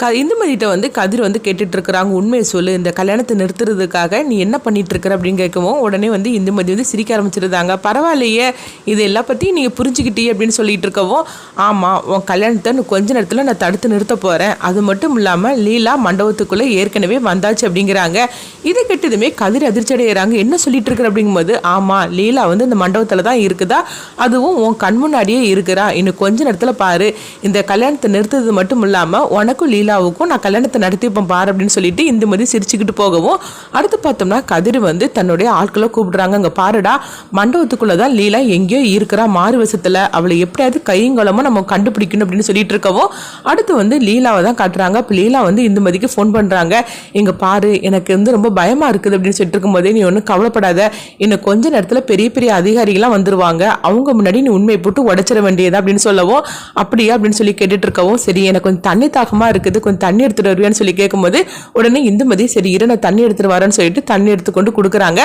க இந்துமதிகிட்ட வந்து கதிர் வந்து கேட்டுட்ருக்குறாங்க. உண்மையை சொல்லு இந்த கல்யாணத்தை நிறுத்துறதுக்காக நீ என்ன பண்ணிகிட்ருக்குற அப்படின்னு கேட்கவும் உடனே வந்து இந்துமதி வந்து சிரிக்க ஆரம்பிச்சிருந்தாங்க. பரவாயில்லையே இது எல்லா பற்றியும் நீங்கள் புரிஞ்சுக்கிட்டே அப்படின்னு சொல்லிட்டு இருக்கவும் ஆமாம் உன் கல்யாணத்தை கொஞ்ச நேரத்தில் நான் தடுத்து நிறுத்த போகிறேன் அது மட்டும் இல்லாமல் லீலா மண்டபத்துக்குள்ளே ஏற்கனவே வந்தாச்சு அப்படிங்கிறாங்க. இதை கெட்டதுமே கதிர் அதிர்ச்சி அடைகிறாங்க என்ன சொல்லிட்டு இருக்கிற அப்படிங்கும்போது ஆமாம் லீலா வந்து இந்த மண்டபத்தில் தான் இருக்குதா? அதுவும் உன் கண் முன்னாடியே இருக்கிறா. இன்னும் கொஞ்ச நேரத்தில் பாரு இந்த கல்யாணத்தை நிறுத்துறது மட்டும் இல்லாமல் உனக்கும் லீலாவுக்கும் நான் கல்யாணத்தை நடத்திப்பேன் பாரு அப்படின்னு சொல்லிட்டு இந்துமதி சிரிச்சுக்கிட்டு போகவும் அடுத்து பார்த்தோம்னா கதிர் வந்து தன்னுடைய ஆட்களை கூப்பிடுறாங்க. அங்கே பாருடா மண்டபத்துக்குள்ளே தான் லீலா எங்கேயோ இருக்கிறா மாறு வசத்தில். அவளை எப்படியாவது கையங்கலமோ நம்ம கண்டுபிடிக்கணும் அப்படின்னு சொல்லிட்டு இருக்கவும் அடுத்து வந்து லீலாவை தான் காட்டுறாங்க. இப்போ லீலா வந்து இந்துமதிக்கு ஃபோன் பண்ணுறாங்க இங்கே பாரு எனக்கு வந்து ரொம்ப பயமாக இருக்குது அப்படின்னு சொல்லிட்டு இருக்கும்போதே நீ ஒன்றும் கவலைப்படாத. இன்னும் கொஞ்ச நேரத்தில் பெரிய பெரிய அதிகாரிகள்லாம் வந்துருவாங்க. அவங்க முன்னாடி நீ உண்மையை போட்டு உடச்சிட வேண்டியதா? அப்படின்னு சொல்லவும் அப்படியா? அப்படின்னு சொல்லி கேட்டுட்டு இருக்கவும் சரி எனக்கு கொஞ்சம் தண்ணி தாகமாக இருக்குது. கொஞ்சம் தண்ணி எடுத்துட்டு வருவியான்னு சொல்லி கேட்கும்போது உடனே இந்துமதி சரி இரு நான் தண்ணி எடுத்துட்டு வரேன்னு சொல்லிட்டு தண்ணி எடுத்து கொண்டு கொடுக்குறாங்க.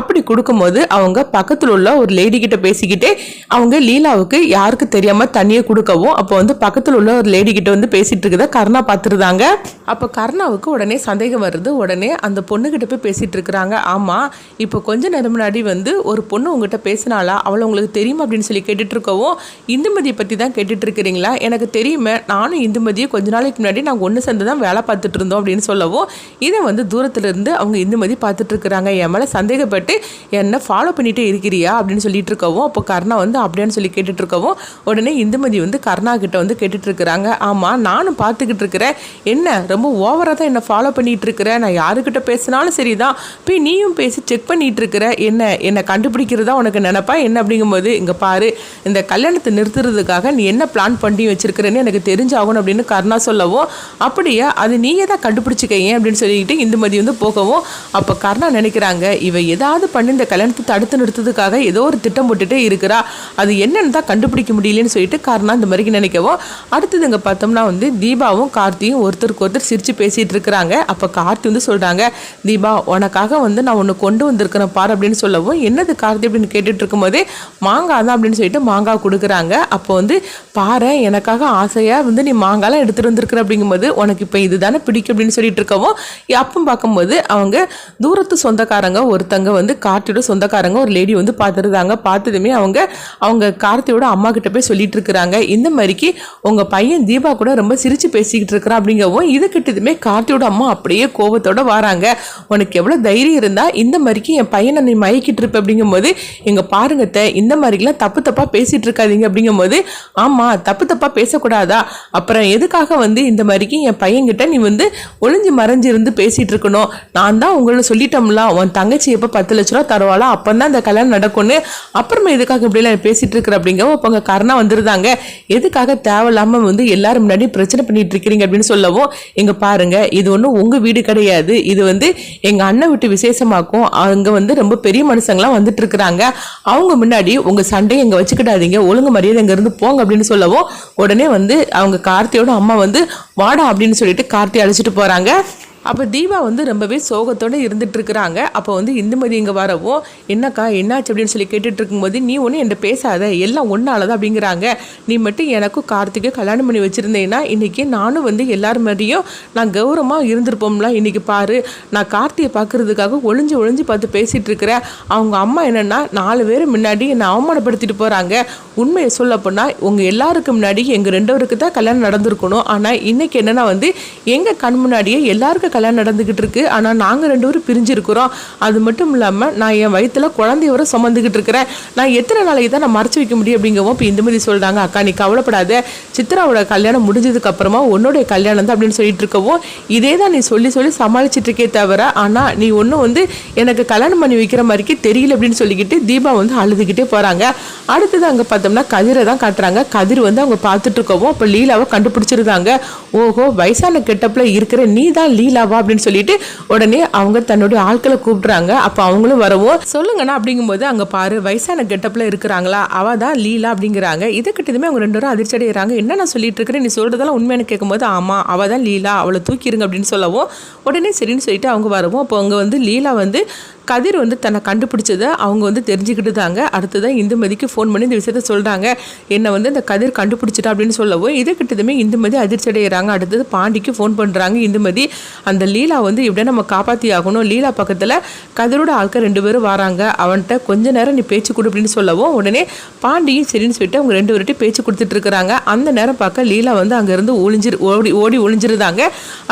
அப்படி கொடுக்கும்போது அவங்க பக்கத்தில் உள்ள ஒரு லேடி கிட்ட பேசிக்கிட்டே அவங்க லீலாவுக்கு யாருக்கு தெரியாம தண்ணியை கொடுக்கவும் அப்போ வந்து பக்கத்தில் உள்ள ஒரு லேடி கிட்ட வந்து பேசிட்டு இருக்கத கர்ணா பார்த்துருந்தாங்க அப்போ கர்ணாவுக்கு உடனே சந்தேகம் வருது. உடனே அந்த பொண்ணுகிட்ட போய் பேசிட்டு இருக்கிறாங்க. ஆமாம் இப்போ கொஞ்ச நேரம் முன்னாடி வந்து ஒரு பொண்ணு உங்ககிட்ட பேசினாலா அவளை உங்களுக்கு தெரியுமா? அப்படின்னு சொல்லி கேட்டுட்டு இருக்கவும் இந்துமதியை பற்றி தான் கேட்டுட்டு இருக்கிறீங்களா? எனக்கு தெரியுமே நானும் இந்துமதியை கொஞ்ச நாளைக்கு முன்னாடி நாங்கள் ஒன்று சேர்ந்து தான் வேலை பார்த்துட்டு இருந்தோம் அப்படின்னு சொல்லவும் இதை வந்து தூரத்துலேருந்து அவங்க இந்துமதி பார்த்துட்டு இருக்கிறாங்க. என் மேலே சந்தேகப்பட்டு என்னை ஃபாலோ பண்ணிகிட்டே இருக்கிறியா? அப்படின்னு சொல்லிட்டு இருக்கவும் அப்போ கர்ணா வந்து அப்படியான்னு சொல்லி கேட்டுட்டு இருக்கவும் உடனே இந்துமதி வந்து கர்ணா கிட்ட வந்து கேட்டுட்டு இருக்கிறாங்க. ஆமாம் நானும் பார்த்துக்கிட்டு இருக்கிறேன். என்ன ரொம்ப ஓவராக தான் என்னை ஃபாலோ பண்ணிட்டு இருக்கிறேன் நான் யாருக்கிட்ட பேசினாலும் சரிதான். போய் நீயும் பேசி செக் பண்ணிட்டு இருக்கிற. என்ன என்னை கண்டுபிடிக்கிறதா உனக்கு நினைப்பா? என்ன அப்படிங்கும்போது இங்கே பாரு இந்த கல்யாணத்தை நிறுத்துறதுக்காக நீ என்ன பிளான் பண்ணி வச்சிருக்கிறேன்னு எனக்கு தெரிஞ்சாகணும் அப்படின்னு கர்ணா சொல்லவும் அப்படியா? அது நீயே தான் கண்டுபிடிச்சிக்க ஏன் அப்படின்னு சொல்லிக்கிட்டு இந்துமதி வந்து போகவும் அப்போ கர்ணா நினைக்கிறாங்க இவ ஏதாவது பண்ணி இந்த கல்யாணத்தை தடுத்து நிறுத்ததுக்காக ஏதோ ஒரு திட்டம் போட்டுட்டே இருக்கிறா. அது என்னன்னு தான் கண்டுபிடிக்க முடியலன்னு சொல்லிட்டு கர்ணா இந்த மாதிரி நினைக்கவும் அடுத்தது இங்கே பார்த்தோம்னா வந்து தீபாவும் கார்த்தியும் ஒருத்தருக்கு ஒருத்தர் சிரித்து பேசிகிட்டு இருக்கிறாங்க. அப்போ கார்த்தி வந்து சொல்கிறாங்க தீபா உனக்காக வந்து நான் ஒன்று கொண்டு வந்திருக்கிறேன் பார் அப்படின்னு சொல்லவும் என்னது கார்த்தி? அப்படின்னு கேட்டுட்டு இருக்கும்போது மாங்காய் தான் அப்படின்னு சொல்லிட்டு மாங்காய் கொடுக்குறாங்க. அப்போ வந்து பாரு எனக்காக ஆசையாக வந்து நீ மாங்காய்லாம் எடுத்துகிட்டு வந்திருக்கிற அப்படிங்கும்போது உனக்கு இப்போ இதுதானே பிடிக்கும் அப்படின்னு சொல்லிட்டு இருக்கவும் அப்போ பார்க்கும்போது அவங்க தூரத்து சொந்தக்காரங்க ஒருத்தங்க வந்து கார்த்தியோட சொந்தக்காரங்க ஒரு லேடி வந்து பார்த்துருந்தாங்க. பார்த்ததுமே அவங்க அவங்க கார்த்தியோட அம்மா கிட்ட போய் சொல்லிட்டு இருக்கிறாங்க. இந்த மாதிரிக்கு உங்க பையன் தீபா கூட ரொம்ப சிரிச்சு பேசிக்கிட்டு இருக்கிறான் அப்படிங்கவும் இது கிட்டதுமே கார்த்தியோட அம்மா அப்படியே கோபத்தோட வராங்க. உனக்கு எவ்வளோ தைரியம் இருந்தா இந்த மாதிரிக்கு என் பையனை நீ மயக்கிட்டு இருப்ப அப்படிங்கும்போது எங்க பாருங்கத்த இந்த மாதிரிலாம் தப்பு தப்பா பேசிட்டு இருக்காதீங்க அப்படிங்கும்போது ஆமா தப்பு தப்பா பேசக்கூடாதா? அப்புறம் எதுக்காக வந்து இந்த மாதிரி வரைக்கும் என் பையன்கிட்ட நீ வந்து ஒளிஞ்சு மறைஞ்சு இருந்து பேசிட்டு இருக்கணும் நான் தான் உங்களை சொல்லிட்டோம்ல உன் தங்கச்சி எப்போ பத்து லட்ச ரூபா தருவாளோ அப்போ தான் இந்த கல்யாணம் நடக்கும்னு. அப்புறமா எதுக்காக இப்படிலாம் பேசிகிட்டு இருக்கிற அப்படிங்கவும் அப்போ உங்கள் கருணா வந்துருந்தாங்க எதுக்காக தேவையில்லாமல் வந்து எல்லாரும் முன்னாடி பிரச்சனை பண்ணிட்டு இருக்கிறீங்க அப்படின்னு சொல்லவும் இங்கே பாருங்க இது ஒன்றும் உங்கள் வீடு கிடையாது. இது வந்து எங்கள் அண்ணன் விட்டு விசேஷமாக்கும். அங்கே வந்து ரொம்ப பெரிய மனுஷங்களாம் வந்துட்டு இருக்கிறாங்க அவங்க முன்னாடி உங்கள் சண்டையை இங்கே வச்சுக்கிடாதீங்க. ஒழுங்கு மரியாதை இங்கேருந்து போங்க அப்படின்னு சொல்லவும் உடனே வந்து அவங்க கார்த்தியோட அம்மா வந்து வாடா அப்படின்னு சொல்லிட்டு கார்த்தி அழைச்சிட்டு போறாங்க. அப்போ தீபா வந்து ரொம்பவே சோகத்தோடு இருந்துட்டு இருக்கிறாங்க அப்போ வந்து இந்துமதி இங்கே வரவும் என்னக்கா என்னாச்சு? அப்படின்னு சொல்லி கேட்டுட்டு இருக்கும்போது நீ ஒன்றும் என்கிட்ட பேசாத. எல்லாம் ஒன்றாலதான் அப்படிங்கிறாங்க. நீ மட்டும் எனக்கும் கார்த்திகை கல்யாணம் பண்ணி வச்சுருந்தேன்னா இன்றைக்கி நானும் வந்து எல்லார் மாதிரியும் நான் கௌரவமாக இருந்திருப்போம்ல. இன்றைக்கி பாரு நான் கார்த்தியை பார்க்குறதுக்காக ஒளிஞ்சு ஒளிஞ்சு பார்த்து பேசிகிட்டு இருக்கிறேன் அவங்க அம்மா என்னென்னா நாலு பேர் முன்னாடி என்னை அவமானப்படுத்திட்டு போகிறாங்க உண்மையை சொல்ல போனால் உங்கள் எல்லாருக்கும் முன்னாடி எங்கள் ரெண்டவருக்கு தான் கல்யாணம் நடந்திருக்கணும். ஆனால் இன்னைக்கு என்னென்னா வந்து எங்கள் கண் முன்னாடியே எல்லாருக்கும் கல்யாணம் நடந்துக்கிட்டு இருக்கு. ஆனால் நாங்கள் ரெண்டு பேரும் பிரிஞ்சிருக்கிறோம். அது மட்டும் இல்லாமல் நான் என் வயித்துல குழந்தையோட சுமந்துக்கிட்டு இருக்கிறேன். நான் எத்தனை நாளைக்கு தான் நான் மறைச்சி வைக்க முடியும் அப்படிங்கவும் இப்போ இந்த மாதிரி சொல்கிறாங்க அக்கா நீ கவலைப்படாத. சித்ராவோட கல்யாணம் முடிஞ்சதுக்கு அப்புறமா உன்னுடைய கல்யாணம் தான் அப்படின்னு சொல்லிட்டு இருக்கவும் இதே தான் நீ சொல்லி சொல்லி சமாளிச்சிட்டு இருக்கே தவிர ஆனால் நீ ஒன்றும் வந்து எனக்கு கல்யாணம் பண்ணி வைக்கிற மாதிரிக்கே தெரியல அப்படின்னு சொல்லிக்கிட்டு தீபா வந்து அழுதுகிட்டே போகிறாங்க அடுத்தது அங்கே பார்த்தோம்னா கதிரை தான் காட்டுறாங்க. கதிர் வந்து அவங்க பார்த்துட்டு இருக்கவும் அப்போ லீலாவை கண்டுபிடிச்சிருந்தாங்க. ஓஹோ வயசான கெட்டப்பில் இருக்கிற நீ தான் லீலா வந்தாவா அப்படின்னு சொல்லிட்டு உடனே அவங்க தன்னுடைய ஆட்களை கூப்பிடுறாங்க. அப்போ அவங்களும் வரவும். சொல்லுங்கண்ணா அப்படிங்கும்போது அங்கே பாரு வயசான கெட்டப்பில் இருக்கிறாங்களா? அவ தான் லீலா அப்படிங்கிறாங்க. இதை கிட்டதுமே அவங்க ரெண்டு பேரும் அதிர்ச்சி அடைகிறாங்க என்ன நான் சொல்லிட்டு இருக்கிறேன்? நீ சொல்றதெல்லாம் உண்மையான கேட்கும்போது ஆமாம் அவ தான் லீலா. அவளை தூக்கிடுங்க அப்படின்னு சொல்லவும் உடனே சரின்னு சொல்லிட்டு அவங்க வரவும். அப்போ அவங்க வந்து லீலா வந்து கதிர் வந்து தன்னை கண்டுபிடிச்சதை அவங்க வந்து தெரிஞ்சுக்கிட்டு தாங்க அடுத்ததான் இந்துமதிக்கு ஃபோன் பண்ணி இந்த விஷயத்த சொல்கிறாங்க என்னை வந்து இந்த கதிர் கண்டுபிடிச்சிட்டா அப்படின்னு சொல்லவும் இதை கிட்டதுமே இந்துமதி அதிர்ச்சி அடைகிறாங்க அடுத்தது பாண்டிக்கு ஃபோன் பண்ணுறாங்க இந்துமதி. அந்த லீலா வந்து இப்படியே நம்ம காப்பாற்றி ஆகணும். லீலா பக்கத்தில் கதிரோட ஆட்கள் ரெண்டு பேரும் வராங்க. அவன்கிட்ட கொஞ்ச நேரம் நீ பேச்சு கொடு அப்படின்னு சொல்லவும் உடனே பாண்டியும் சரின்னு சொல்லிட்டு அவங்க ரெண்டு பேர்கிட்ட பேச்சு கொடுத்துட்டு இருக்கிறாங்க. அந்த நேரம் பார்க்க லீலா வந்து அங்கேருந்து ஒளிஞ்சிரு ஓடி ஓடி ஒளிஞ்சிருந்தாங்க.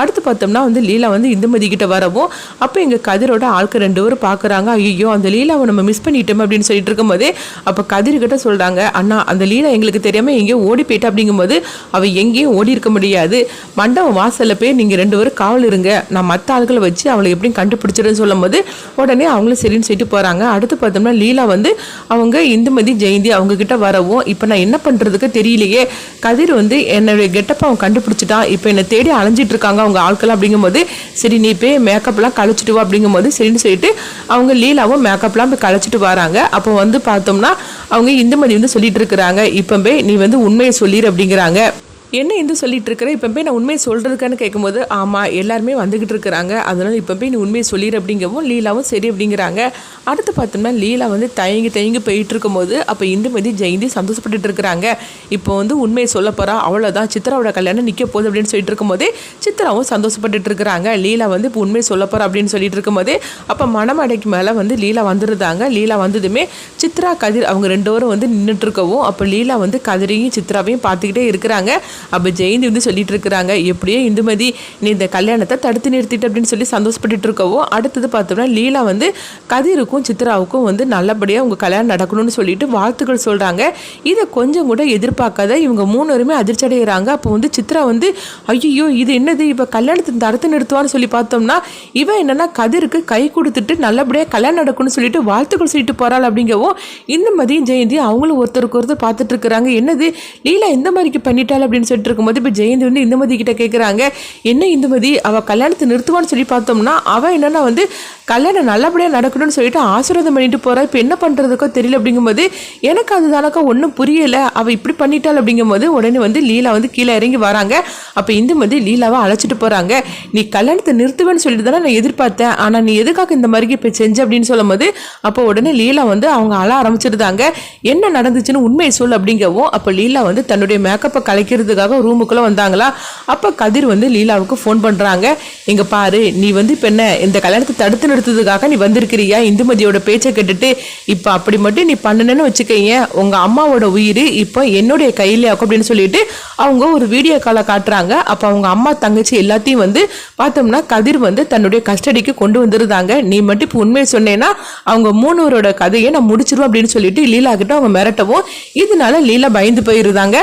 அடுத்து பார்த்தோம்னா வந்து லீலா வந்து இந்துமதி கிட்ட வரவும் அப்போ எங்கள் கதிரோட ஆட்கள் ரெண்டு பேரும் பார்க்குறாங்க. ஐயோ அந்த லீலாவை நம்ம மிஸ் பண்ணிட்டோம் அப்படின்னு சொல்லிட்டு இருக்கும்போது அப்போ கதிர்கிட்ட சொல்கிறாங்க அண்ணா அந்த லீலா எங்களுக்கு தெரியாமல் எங்கேயோ ஓடி போயிட்டா அப்படிங்கும்போது அவள் எங்கேயும் ஓடி இருக்க முடியாது. மண்டபம் வாசலில் போய் நீங்கள் ரெண்டு பேரும் காவல் இருங்க. நான் மற்ற ஆட்களை வச்சு அவளை எப்படியும் கண்டுபிடிச்சிடுன்னு சொல்லும்போது உடனே அவங்களும் சரின்னு சொல்லிட்டு போகிறாங்க அடுத்து பார்த்தோம்னா லீலா வந்து அவங்க இந்துமதி ஜெயந்தி அவங்கக்கிட்ட வரவும் இப்போ நான் என்ன பண்ணுறதுக்கு தெரியலையே. கதிர் வந்து என்னுடைய கெட்டப்பை அவன் கண்டுபிடிச்சிட்டான். இப்போ என்னை தேடி அலைஞ்சிட்டு இருக்காங்க அவங்க ஆட்கள் அப்படிங்கும்போது சரி நீ போய் மேக்கப்லாம் கழிச்சிட்டு வா அப்படிங்கும்போது சரின்னு சொல்லிட்டு அவங்க லீலாவும் மேக்கப்லாம் போய் கழிச்சிட்டு வராங்க. அப்போ வந்து பார்த்தோம்னா அவங்க இந்துமதி வந்து சொல்லிட்டு இருக்கிறாங்க. இப்போ போய் நீ வந்து உண்மையை சொல்லிடு அப்படிங்கிறாங்க. என்ன இந்து சொல்லிட்டு இருக்கிற? இப்போ போய் நான் உண்மையை சொல்கிறதுக்கான்னு கேட்கும்போது ஆமாம் எல்லாருமே வந்துக்கிட்டு இருக்கிறாங்க. அதனால் இப்போ போய் நீ உண்மையை சொல்லிடு அப்படிங்கவும் லீலாவும் சரி அப்படிங்கிறாங்க. அடுத்து பார்த்தோம்னா லீலா வந்து தயங்கி தயங்கி போயிட்டு இருக்கும்போது அப்போ இந்துமதி ஜெயந்தி சந்தோஷப்பட்டுட்டு இருக்கிறாங்க. இப்போ வந்து உண்மையை சொல்ல போகிறா அவ்வளோதான் சித்ராவோட கல்யாணம் நிற்க போகுது அப்படின்னு சொல்லிட்டு இருக்கும்போது சித்ராவும் சந்தோஷப்பட்டுட்டு இருக்கிறாங்க. லீலா வந்து இப்போ உண்மையை சொல்ல போகிறா அப்படின்னு சொல்லிட்டு இருக்கும்போது அப்போ மணமடைக்கு மேலே வந்து லீலா வந்துருந்தாங்க. லீலா வந்ததுமே சித்ரா கதிர் அவங்க ரெண்டு பேரும் வந்து நின்றுட்டு இருக்கவும் அப்போ லீலா வந்து கதிரையும் சித்ராவையும் பார்த்துக்கிட்டே இருக்கிறாங்க. அப்போ ஜெயந்தி வந்து சொல்லிட்டு இருக்கிறாங்க எப்படியோ இந்துமதி நீ இந்த கல்யாணத்தை தடுத்து நிறுத்திட்டு அப்படின்னு சொல்லி சந்தோஷப்பட்டுட்டு இருக்கவோ அடுத்தது பார்த்தோம்னா லீலா வந்து கதிருக்கும் சித்ராவுக்கும் வந்து நல்லபடியாக உங்கள் கல்யாணம் நடக்கணும்னு சொல்லிட்டு வாழ்த்துக்கள் சொல்கிறாங்க இதை கொஞ்சம் கூட எதிர்பார்க்காத இவங்க மூணு அதிர்ச்சி அடைகிறாங்க அப்போ வந்து சித்ரா வந்து ஐயோ இது என்னது? இப்போ கல்யாணத்தை தடுத்து நிறுத்துவான்னு சொல்லி பார்த்தோம்னா இவன் என்னன்னா கதிருக்கு கை கொடுத்துட்டு நல்லபடியாக கல்யாணம் நடக்கும்னு சொல்லிட்டு வாழ்த்துக்கள் சொல்லிட்டு போகிறாள் அப்படிங்கவும் இந்த மதியம் ஜெயந்தி அவங்களும் ஒருத்தருக்கு ஒருத்தர் பார்த்துட்டு இருக்கிறாங்க. என்னது? லீலா இந்த மாதிரிக்கு பண்ணிட்டாள் அப்படின்னு சொல்லிட்டு இருக்கும்போது இப்போ ஜெயந்தி வந்து இந்துமதி கிட்ட கேட்குறாங்க என்ன இந்துமதி? அவள் கல்யாணத்தை நிறுத்துவான்னு சொல்லி பார்த்தோம்னா அவள் என்னென்னா வந்து கல்யாணம் நல்லபடியாக நடக்கணும்னு சொல்லிட்டு ஆசீர்வாதம் பண்ணிட்டு போகிறா இப்போ என்ன பண்ணுறதுக்கோ தெரியல அப்படிங்கும்போது எனக்கு அதுதானக்கா ஒன்றும் புரியலை. அவள் இப்படி பண்ணிட்டாள் அப்படிங்கும்போது உடனே வந்து லீலா வந்து கீழே இறங்கி வராங்க. அப்போ இந்துமதி லீலாவை அழைச்சிட்டு போகிறாங்க நீ கல்யாணத்தை நிறுத்துவேன்னு சொல்லிட்டு தானே நான் எதிர்பார்த்தேன். ஆனால் நீ எதுக்காக இந்த மாதிரி இப்போ செஞ்ச அப்படின்னு சொல்லும்போது அப்போ உடனே லீலா வந்து அவங்க அழ ஆரம்பிச்சிருந்தாங்க. என்ன நடந்துச்சுன்னு உண்மையை சொல் அப்படிங்கவும் அப்போ லீலா வந்து தன்னுடைய மேக்கப்பை கலைக்கிறதுக்காக ரூமுக்குள்ளே வந்தாங்களா. அப்போ கதிர் வந்து லீலாவுக்கு ஃபோன் பண்ணுறாங்க இங்கே பாரு நீ வந்து இப்போ என்ன இந்த கல்யாணத்தை தடுத்து நிறுத்துறதுக்காக நீ வந்திருக்கிறியா? இந்துமதியோட பேச்சை கேட்டுட்டு இப்போ அப்படி மட்டும் நீ பண்ணணும்னு வச்சுக்கீங்க உங்கள் அம்மாவோட உயிர் இப்போ என்னுடைய கையில் ஆக்கும் அப்படின்னு சொல்லிட்டு அவங்க ஒரு வீடியோ காலை காட்டுறாங்க. அப்போ அவங்க அம்மா தங்கச்சி எல்லாத்தையும் வந்து பார்த்தோம்னா கதிர் வந்து தன்னுடைய கஸ்டடிக்கு கொண்டு வந்துருந்தாங்க. நீ மட்டும் இப்போ உண்மையை சொன்னேன்னா அவங்க மூணுவரோட கதையை நான் முடிச்சிருவோம் அப்படின்னு சொல்லிட்டு லீலா கிட்ட அவங்க மிரட்டவும் இதனால லீலா பயந்து போயிருந்தாங்க.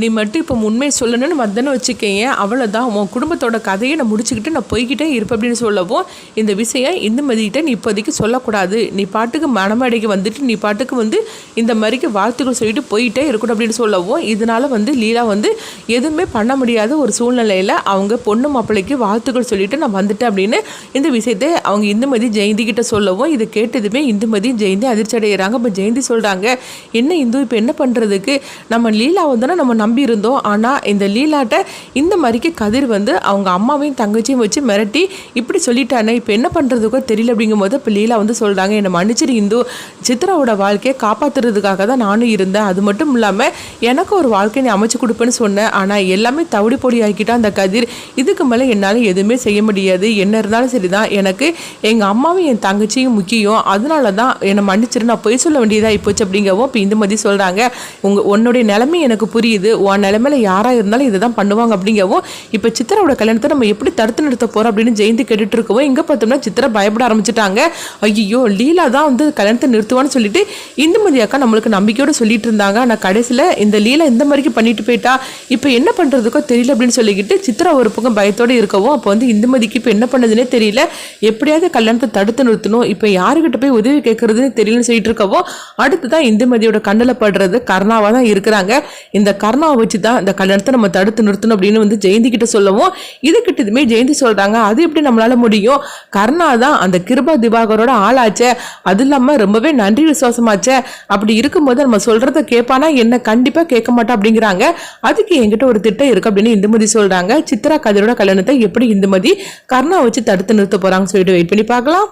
நீ மட்டும் இப்போ உண்மையை சொல்லணும்னு வந்தேன்னு வச்சுக்கேன் அவ்வளோதான் உன் குடும்பத்தோட கதையை நான் முடிச்சுக்கிட்டு நான் போய்கிட்டே இருப்பேன் அப்படின்னு சொல்லவும் இந்த விஷயம் இந்த மதிக்கிட்ட நீ இப்போதைக்கு சொல்லக்கூடாது. நீ பாட்டுக்கு மனமடைக்கு வந்துட்டு நீ பாட்டுக்கு வந்து இந்த மாதிரிக்கு வாழ்த்துக்கள் சொல்லிட்டு போயிட்டே இருக்கணும் அப்படின்னு சொல்லவும் இதனால் வந்து லீலா வந்து எதுவுமே பண்ண முடியாத ஒரு சூழ்நிலையில் அவங்க பொண்ணு மாப்பிள்ளைக்கு வாழ்த்துக்கள் சொல்லிட்டு நான் வந்துட்டேன் அப்படின்னு இந்த விஷயத்தை அவங்க இந்துமதி ஜெயந்தி கிட்ட சொல்லவும் இதை கேட்டதுமே இந்துமதி ஜெயந்தி அதிர்ச்சி அடைகிறாங்க இப்போ ஜெயந்தி சொல்கிறாங்க என்ன இந்து இப்போ என்ன பண்ணுறதுக்கு நம்ம லீலா வந்தோன்னா நம்ம நம்பி இருந்தோம் ஆனால் இந்த லீலாட்ட இந்த மாதிரிக்கு கதிர் வந்து அவங்க அம்மாவையும் தங்கச்சியும் வச்சு மிரட்டி இப்படி சொல்லிட்டானே இப்போ என்ன பண்ணுறதுக்கோ தெரியல அப்படிங்கும்போது இப்போ லீலா வந்து சொல்கிறாங்க என்னை மன்னிச்சிரு இந்து. சித்ராவோட வாழ்க்கையை காப்பாற்றுறதுக்காக தான் நானும் இருந்தேன். அது மட்டும் இல்லாமல் எனக்கு ஒரு வாழ்க்கை நீ அமைச்சு கொடுப்பேன்னு சொன்னேன். ஆனால் எல்லாமே தவிடி பொடி ஆக்கிட்டா அந்த கதிர். இதுக்கு மேலே என்னால் எதுவுமே செய்ய முடியாது. என்ன இருந்தாலும் சரி தான் எனக்கு எங்கள் அம்மாவும் என் தங்கச்சியும் முக்கியம். அதனால தான் என்னை மன்னிச்சிரு. நான் பொய் சொல்ல வேண்டியதாக போச்சு அப்படிங்கவும் இப்போ இந்த மாதிரி சொல்கிறாங்க உங்கள் உன்னுடைய நிலைமை எனக்கு புரியுது. உன் நிலைமையில யாராக இருந்தாலும் இதை தான் பண்ணுவாங்க அப்படிங்கவும் இப்போ சித்திராவோட கல்யாணத்தை நம்ம எப்படி தடுத்து நிறுத்த போகிறோம் அப்படின்னு ஜெயந்தி கேட்டுட்டு இருக்கவும் இங்கே பார்த்தோம்னா சித்திரை பயப்பட ஆரம்பிச்சிட்டாங்க. ஐயோ லீலா தான் வந்து கல்யாணத்தை நிறுத்துவான்னு சொல்லிட்டு இந்துமதி அக்கா நம்மளுக்கு நம்பிக்கையோடு சொல்லிட்டு இருந்தாங்க. ஆனால் கடைசியில் இந்த லீலா இந்த மாதிரிக்கு பண்ணிட்டு போயிட்டா. இப்போ என்ன பண்ணுறதுக்கோ தெரியல அப்படின்னு சொல்லிக்கிட்டு சித்திரா ஒரு பக்கம் பயத்தோடு இருக்கவும் அப்போ வந்து இந்துமதிக்கு இப்போ என்ன பண்ணதுன்னே தெரியல. எப்படியாவது கல்யாணத்தை தடுத்து நிறுத்தணும். இப்போ யாருக்கிட்ட போய் உதவி கேட்கறதுன்னு தெரியலன்னு சொல்லிட்டு இருக்கவும் அடுத்து தான் இந்துமதியோட கண்ணில் படுறது கர்ணாவாக தான் இருக்கிறாங்க. இந்த கர்ணா கர்ணாவை வச்சு தான் இந்த கல்யாணத்தை நம்ம தடுத்து நிறுத்தணும் அப்படின்னு வந்து ஜெயந்தி கிட்ட சொல்லவும் இது கிட்டதுமே ஜெயந்தி சொல்கிறாங்க அது எப்படி நம்மளால முடியும்? கர்ணா தான் அந்த கிருபா திவாகரோட ஆளாச்சே. அது இல்லாமல் ரொம்பவே நன்றி விசுவாசமாச்சே. அப்படி இருக்கும்போது நம்ம சொல்கிறத கேட்பானா என்ன கண்டிப்பாக கேட்க மாட்டா அப்படிங்கிறாங்க. அதுக்கு என்கிட்ட ஒரு திட்டம் இருக்குது அப்படின்னு இந்துமதி சொல்கிறாங்க சித்ரா கதிரோட கல்யாணத்தை எப்படி இந்துமதி கர்ணா வச்சு தடுத்து நிறுத்த போகிறாங்கன்னு சொல்லிட்டு வெயிட் பண்ணி பார்க்கலாம்.